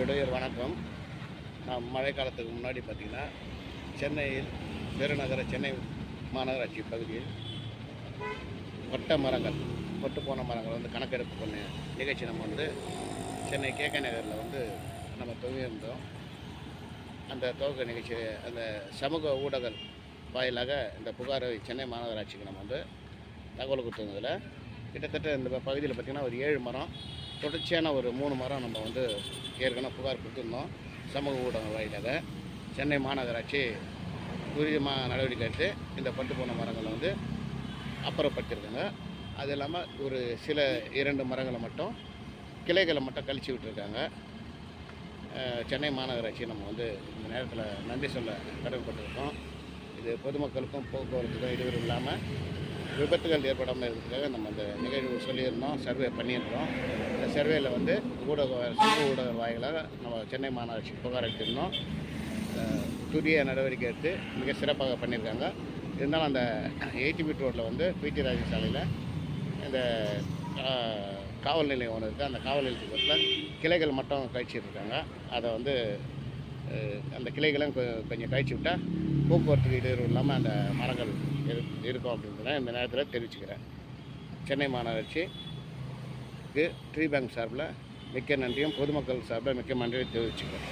இடையூறு வணக்கம். நான் மழை காலத்துக்கு முன்னாடி பார்த்திங்கன்னா சென்னையில் பெருநகர சென்னை மாநகராட்சி பகுதியில் கொட்டை மரங்கள் கொட்டு போன மரங்கள் வந்து கணக்கெடுப்பு பண்ண நிகழ்ச்சி நம்ம வந்து சென்னை கேகே நகரில் வந்து நம்ம துவங்கியிருந்தோம் அந்த துவக்க நிகழ்ச்சி அந்த சமூக ஊடகங்கள் வாயிலாக இந்த புகாரை சென்னை மாநகராட்சிக்கு நம்ம வந்து தகவல் கொடுத்ததில் கிட்டத்தட்ட இந்த பகுதியில் பார்த்திங்கன்னா ஒரு ஏழு மரம். தொடர்ச்சியான ஒரு மூணு மரம் நம்ம வந்து ஏற்கனவே புகார் கொடுத்துருந்தோம். சமூக ஊடகம் வாயிலாக. சென்னை மாநகராட்சி துரிதமாக நடவடிக்கை எடுத்து இந்த பட்டு போன மரங்களை வந்து அப்புறப்படுத்தியிருக்காங்க. அது இல்லாமல் ஒரு சில இரண்டு மரங்களை மட்டும் கிளைகளை மட்டும் கழிச்சு விட்டுருக்காங்க. சென்னை மாநகராட்சி நம்ம வந்து இந்த நேரத்தில் நன்றி சொல்ல கடமைப்பட்டிருக்கோம். இது பொதுமக்களுக்கும் போக்குவரத்துக்கும் இடையூறு இல்லாமல் விபத்துகள் ஏற்படாமல் இருக்கிறதுக்காக நம்ம அந்த நிகழ்வு சொல்லியிருந்தோம் சர்வே பண்ணியிருந்தோம் இந்த சர்வேயில் வந்து ஊடக சமூக ஊடக வாயிலாக நம்ம சென்னை மாநகராட்சி புகார் எடுத்திருந்தோம் துரிய நடவடிக்கை எடுத்து மிக சிறப்பாக பண்ணியிருக்காங்க. இருந்தாலும் அந்த எயிட்டி மீட் ரோட்டில் வந்து பிடி ராஜ சாலையில் இந்த காவல் நிலையம் ஒன்று இருக்குது அந்த காவல் நிலையத்துக்கு பக்கத்தில் கிளைகள் மட்டும் கழிச்சிருக்காங்க அதை வந்து அந்த கிளைகளும் கொஞ்சம் கழிச்சு விட்டால் போக்குவரத்துக்கு இடையூறு இல்லாமல் அந்த மரங்கள் இரு இருக்கும் அப்படின்றத இந்த நேரத்தில் தெரிவிச்சுக்கிறேன். சென்னை மாநகராட்சிக்கு ட்ரீ பேங்க் சார்பில் மிக்க நன்றியும் பொதுமக்கள் சார்பில் மிக்க நன்றியும் தெரிவிச்சுக்கிறேன்.